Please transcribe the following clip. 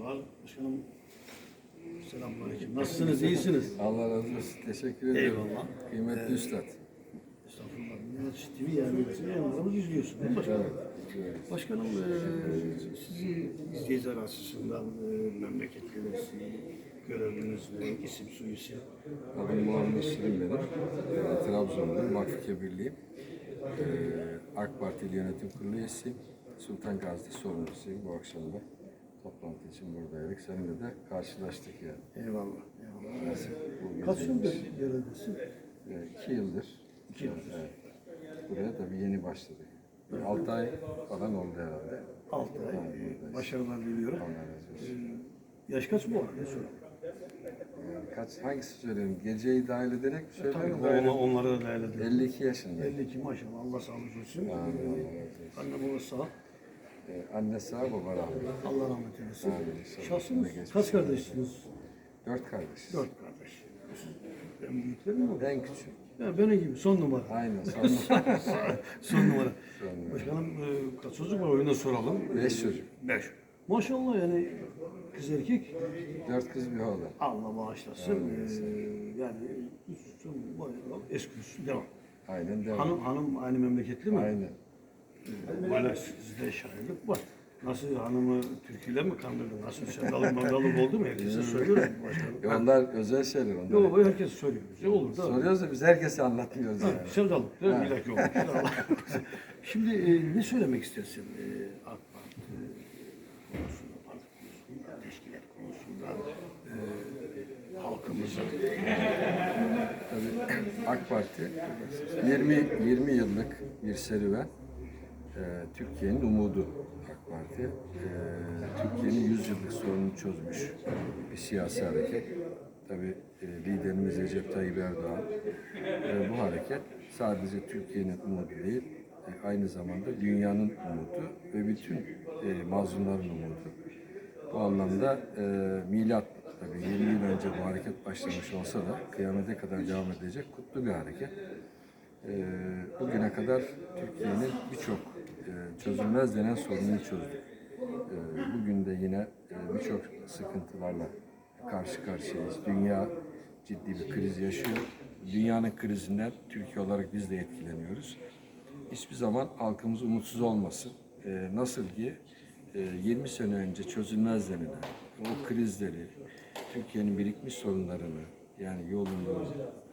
var. Başkanım selamünaleyküm. Nasılsınız? İyisiniz? Allah razı olsun. Teşekkür ediyorum. Eyvallah. Kıymetli üstad. Estağfurullah. Mehmet TV yani bizim yayınlarımızı izliyorsun değil mi başkanım? Evet. Başkanım eee, sizi izleyiciler açısından eee, memleketlerinizi, göreviniz ve isim soyisim. Adım Muhammed Şirin benim. Ee, Trabzonluyum. Vakfı Kebirliyim. Ee, AK Parti İl Yönetim Kurulu üyesiyim. Sultan Gazi'de sorumlusuyum bu akşam da. Toplantı için buradaydık. Seninle de karşılaştık yani. Eyvallah. eyvallah. Bu Kaç yıldır görevdesin? Ee, iki yıldır. İki yıldır. Evet. Buraya tabii yeni başladık. Bir altı ay falan oldu herhalde. Altı ay. Eee, Başarılar diliyorum. Allah razı olsun. Yaş kaç bu arada? Sorayım. Ee, Kaç, hangisi söyleyeyim? Geceyi dahil ederek mi Tabii söylüyorum? onları, onları da değerlendirelim. 52 yaşındayım. 52 maşallah Allah sağlık olsun. Amin, Allah razı olsun. Anne baba sağ. Ee, anne sağ baba rahmet. Allah rahmet eylesin. Amin. Şahsınız kaç kardeşsiniz? Dört kardeşiz. Dört kardeş. Ben büyüklerim mi? En küçük. Ya benim gibi son numara. Aynen. Son son numara. Başkanım e, kaç çocuk var oyunda soralım. Beş çocuk. Beş. Maşallah yani kız erkek Dört kız bir oğlan. Allah bağışlasın. Ee, yani son bayağı eski üstü devam. Aynen devam. Hanım hanım aynı memleketli mi? Aynen. Böyle sizde şahitlik var. Nasıl hanımı Türkiye'yle mi kandırdın? Nasıl sevdalık mandalık oldu mu? Herkese söylüyorum başkanım. Ya onlar özel şeyler onlar. Yok herkes söylüyor. Bize olur da. Soruyoruz da biz herkese anlatmıyoruz yani. Sevdalık mi? Bir dakika olmuş. Şimdi e, ne söylemek istersin e, AK Parti konusunda, parti konusunda, e, halkımızın Tabii AK Parti 20 20 yıllık bir serüven. Ee, Türkiye'nin umudu AK Parti. Ee, Türkiye'nin 100 yıllık sorununu çözmüş bir siyasi hareket. Tabii e, liderimiz Recep Tayyip Erdoğan. Ve bu hareket sadece Türkiye'nin umudu değil, e, aynı zamanda dünyanın umudu ve bütün e, mazlumların umudu. Bu anlamda e, milat tabii 20 yıl önce bu hareket başlamış olsa da kıyamete kadar devam edecek kutlu bir hareket. E, bugüne kadar Türkiye'nin birçok e, çözülmez denen sorununu çözdük. E, bugün de yine e, birçok sıkıntılarla karşı karşıyayız. Dünya ciddi bir kriz yaşıyor. Dünyanın krizinden Türkiye olarak biz de etkileniyoruz. Hiçbir zaman halkımız umutsuz olmasın. Nasıl ki e, 20 sene önce çözülmez denilen o krizleri, Türkiye'nin birikmiş sorunlarını, yani yolunu,